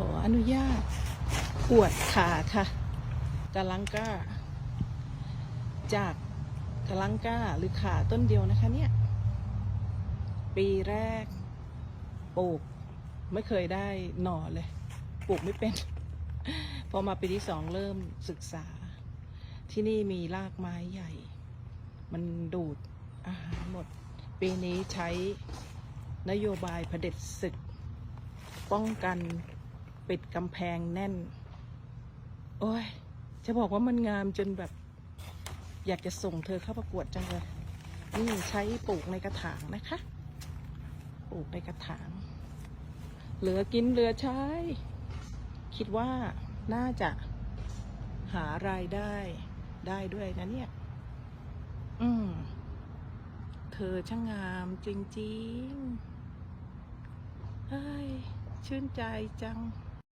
ขออนุญาตปวดขาค่ะกาลังก้าจากกาลังก้าหรือขาต้นเดียวนะคะเนี่ย ปีแรกปลูกไม่เคยได้หน่อเลย ปลูกไม่เป็น พอมาปีที่สองเริ่มศึกษา ที่นี่มีรากไม้ใหญ่ มันดูดอาหารหมด ปีนี้ใช้นโยบายเผด็จศึก ป้องกัน ปิดกำแพงแน่น โอ้ย จะบอกว่ามันงามจนแบบ อยากจะส่งเธอเข้าประกวดจังเลย นี่ใช้ปลูกในกระถางนะคะ ปลูกในกระถาง เหลือกินเหลือใช้ คิดว่าน่าจะหารายได้ได้ด้วยนะเนี่ย อืม เธอช่างงามจริงๆ เฮ้ย ชื่นใจจัง